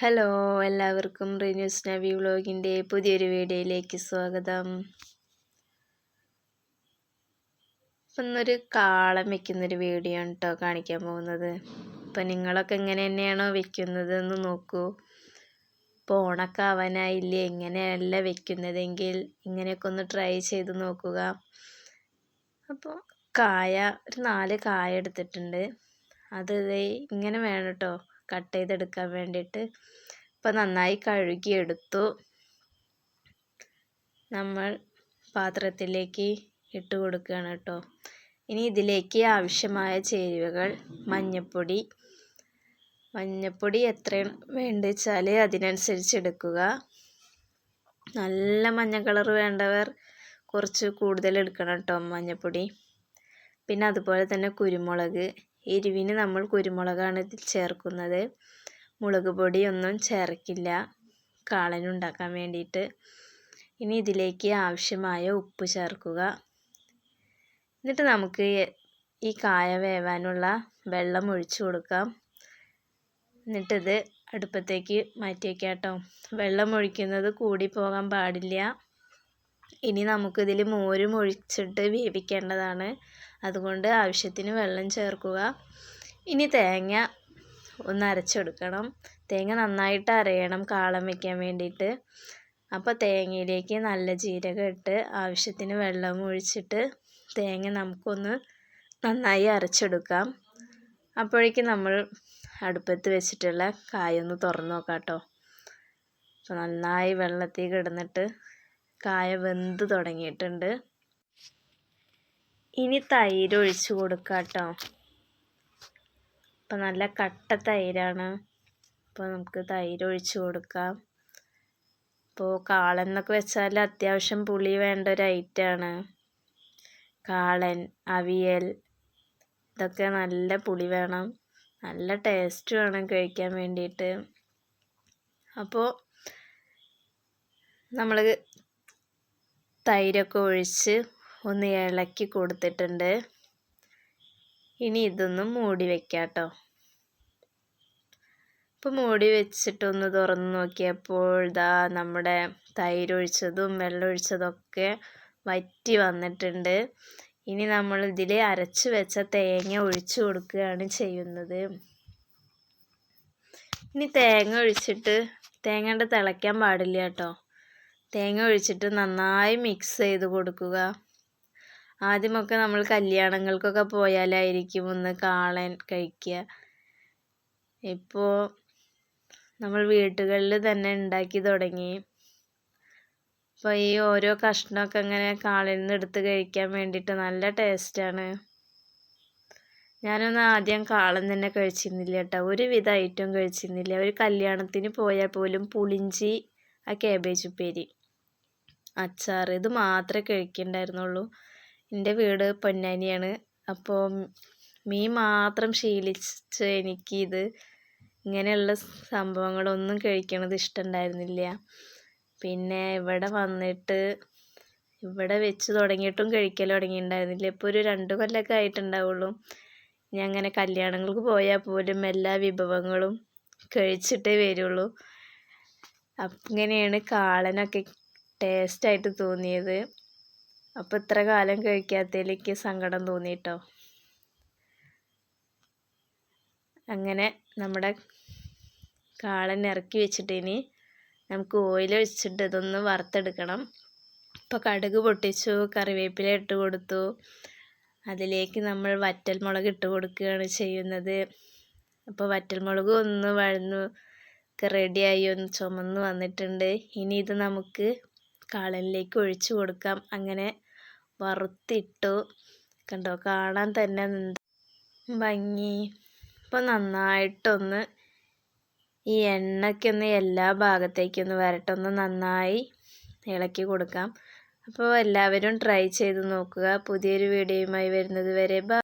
Hello എല്ലാവർക്കും റിന്യൂസ് നവി വ്ളോഗിന്റെ പുതിയൊരു വീഡിയോയിലേക്ക് സ്വാഗതം. ഒന്നൊരു കാളം വെക്കുന്നൊരു വീഡിയോ ആണ് കേട്ടോ കാണിക്കാൻ പോകുന്നത്. ഇപ്പം നിങ്ങളൊക്കെ എങ്ങനെ തന്നെയാണോ വെക്കുന്നത് എന്ന് നോക്കൂ. ഇപ്പോൾ ഓണൊക്കെ ആവാനായില്ലേ എങ്ങനെയല്ല വെക്കുന്നതെങ്കിൽ ഇങ്ങനെയൊക്കെ ഒന്ന് ട്രൈ ചെയ്ത് നോക്കുക. അപ്പോൾ കായ ഒരു നാല് കായ എടുത്തിട്ടുണ്ട്. അത് ഇങ്ങനെ വേണം കേട്ടോ കട്ട് ചെയ്തെടുക്കാൻ വേണ്ടിയിട്ട് ഇപ്പം നന്നായി കഴുകിയെടുത്തു. നമ്മൾ പാത്രത്തിലേക്ക് ഇട്ട് കൊടുക്കുകയാണ് കേട്ടോ. ഇനി ഇതിലേക്ക് ആവശ്യമായ ചേരുവകൾ മഞ്ഞപ്പൊടി. മഞ്ഞപ്പൊടി എത്ര വേണ്ടി വെച്ചാൽ അതിനനുസരിച്ച് എടുക്കുക. നല്ല മഞ്ഞ കളർ വേണ്ടവർ കുറച്ച് കൂടുതൽ എടുക്കണം കേട്ടോ മഞ്ഞപ്പൊടി. പിന്നെ അതുപോലെ തന്നെ കുരുമുളക്. എരിവിന് നമ്മൾ കുരുമുളകാണ് ഇതിൽ ചേർക്കുന്നത്. മുളക് പൊടിയൊന്നും ചേർക്കില്ല. കാളനുണ്ടാക്കാൻ വേണ്ടിയിട്ട്. ഇനി ഇതിലേക്ക് ആവശ്യമായ ഉപ്പ് ചേർക്കുക. എന്നിട്ട് നമുക്ക് ഈ കായ വേവാനുള്ള വെള്ളം ഒഴിച്ചു കൊടുക്കാം. എന്നിട്ടിത് അടുപ്പത്തേക്ക് മാറ്റി വയ്ക്കാം കേട്ടോ. വെള്ളം ഒഴിക്കുന്നത് കൂടി പോകാൻ പാടില്ല. ഇനി നമുക്കിതിൽ മോരും ഒഴിച്ചിട്ട് വേവിക്കേണ്ടതാണ്. അതുകൊണ്ട് ആവശ്യത്തിന് വെള്ളം ചേർക്കുക. ഇനി തേങ്ങ ഒന്ന് അരച്ചെടുക്കണം. തേങ്ങ നന്നായിട്ട് അരയണം കാളം വയ്ക്കാൻ വേണ്ടിയിട്ട്. അപ്പോൾ തേങ്ങയിലേക്ക് നല്ല ജീരകം ഇട്ട് ആവശ്യത്തിന് വെള്ളം ഒഴിച്ചിട്ട് തേങ്ങ നമുക്കൊന്ന് നന്നായി അരച്ചെടുക്കാം. അപ്പോഴേക്കും നമ്മൾ അടുപ്പത്ത് വെച്ചിട്ടുള്ള കായൊന്ന് തുറന്ന് നോക്കാം കേട്ടോ അപ്പോൾ നന്നായി വെള്ളത്തിൽ കിടന്നിട്ട് കായ വെന്ത് തുടങ്ങിയിട്ടുണ്ട്. ഇനി തൈര് ഒഴിച്ച് കൊടുക്കാം കേട്ടോ ഇപ്പം നല്ല കട്ട തൈരാണ്. അപ്പോൾ നമുക്ക് തൈര് ഒഴിച്ച് കൊടുക്കാം. ഇപ്പോൾ കാളൻ എന്നൊക്കെ വെച്ചാൽ അത്യാവശ്യം പുളി വേണ്ട ഒരു ഐറ്റമാണ് കാളൻ അവിയൽ ഇതൊക്കെ നല്ല പുളി വേണം. നല്ല ടേസ്റ്റ് വേണം കഴിക്കാൻ വേണ്ടിയിട്ട്. അപ്പോൾ നമ്മൾ തൈരൊക്കെ ഒഴിച്ച് ഒന്ന് ഇളക്കി കൊടുത്തിട്ടുണ്ട്. ഇനി ഇതൊന്ന് മൂടി വെക്കാം കേട്ടോ ഇപ്പോൾ മൂടി വെച്ചിട്ടൊന്ന് തുറന്ന് നോക്കിയപ്പോൾ ഇതാ നമ്മുടെ തൈരൊഴിച്ചതും വെള്ളമൊഴിച്ചതൊക്കെ വറ്റി വന്നിട്ടുണ്ട്. ഇനി നമ്മൾ ഇതിൽ അരച്ച് വെച്ച തേങ്ങ ഒഴിച്ചു കൊടുക്കുകയാണ് ചെയ്യുന്നത്. ഇനി തേങ്ങ ഒഴിച്ചിട്ട് തേങ്ങ തിളയ്ക്കാൻ പാടില്ല കേട്ടോ. തേങ്ങ ഒഴിച്ചിട്ട് നന്നായി മിക്സ് ചെയ്ത് കൊടുക്കുക. ആദ്യമൊക്കെ നമ്മൾ കല്യാണങ്ങൾക്കൊക്കെ പോയാലായിരിക്കും ഒന്ന് കാളൻ കഴിക്കുക. ഇപ്പോൾ നമ്മൾ വീട്ടുകളിൽ തന്നെ ഉണ്ടാക്കി തുടങ്ങി. അപ്പോൾ ഈ ഓരോ കഷ്ണമൊക്കെ അങ്ങനെ കാളിൽ നിന്ന് എടുത്ത് കഴിക്കാൻ വേണ്ടിയിട്ട് നല്ല ടേസ്റ്റാണ് ഞാനൊന്നും ആദ്യം കാളൻ തന്നെ കഴിച്ചിരുന്നില്ല കേട്ടോ. ഒരുവിധ ഐറ്റം കഴിച്ചിരുന്നില്ല. ഒരു കല്യാണത്തിന് പോയാൽ പോലും പുളിഞ്ചി ആ കേബേജ് ഉപ്പേരി. അച്ചാർ ഇത് മാത്രമേ കഴിക്കണ്ടായിരുന്നുള്ളൂ. എന്റെ വീട് പൊന്നാനിയാണ്. അപ്പോൾ മീൻ മാത്രം ശീലിച്ച് എനിക്കിത് ഇങ്ങനെയുള്ള സംഭവങ്ങളൊന്നും കഴിക്കണത് ഇഷ്ടമുണ്ടായിരുന്നില്ല. പിന്നെ ഇവിടെ വന്നിട്ട് ഇവിടെ വെച്ച് തുടങ്ങിയിട്ടും കഴിക്കൽ തുടങ്ങിയിട്ടുണ്ടായിരുന്നില്ല. ഇപ്പോൾ ഒരു രണ്ട് കൊല്ലമൊക്കെ ആയിട്ടുണ്ടാവുള്ളൂ. ഞാൻ അങ്ങനെ കല്യാണങ്ങൾക്ക് പോയാൽ പോലും എല്ലാ വിഭവങ്ങളും കഴിച്ചിട്ടേ വരുള്ളൂ. അങ്ങനെയാണ് കാളനൊക്കെ ടേസ്റ്റായിട്ട് തോന്നിയത്. അപ്പോൾ ഇത്ര കാലം കഴിക്കാത്തതിലേക്ക് സങ്കടം തോന്നിയിട്ടോ അങ്ങനെ നമ്മുടെ കാളൻ ഇറക്കി വെച്ചിട്ട് ഇനി നമുക്ക് ഓയിൽ ഒഴിച്ചിട്ട് ഇതൊന്ന് വറുത്തെടുക്കണം. ഇപ്പോൾ കടുക് പൊട്ടിച്ചു കറിവേപ്പില ഇട്ട് കൊടുത്തു. അതിലേക്ക് നമ്മൾ വറ്റൽമുളക് ഇട്ട് കൊടുക്കുകയാണ് ചെയ്യുന്നത്. അപ്പോൾ വറ്റൽമുളക് ഒന്ന് വഴന്നു റെഡിയായി ഒന്ന് ചുമന്ന് വന്നിട്ടുണ്ട്. ഇനി ഇത് നമുക്ക് കാളനിലേക്ക് ഒഴിച്ചു കൊടുക്കാം. അങ്ങനെ വറുത്തിട്ടു. കണ്ടോ? കാണാൻ തന്നെ ഭംഗി. അപ്പോൾ നന്നായിട്ടൊന്ന് ഈ എണ്ണയ്ക്കൊന്ന് എല്ലാ ഭാഗത്തേക്കൊന്ന് വരട്ടൊന്ന് നന്നായി ഇളക്കി കൊടുക്കാം. അപ്പോൾ എല്ലാവരും ട്രൈ ചെയ്ത് നോക്കുക. പുതിയൊരു വീഡിയോയുമായി വരുന്നത് വരെ.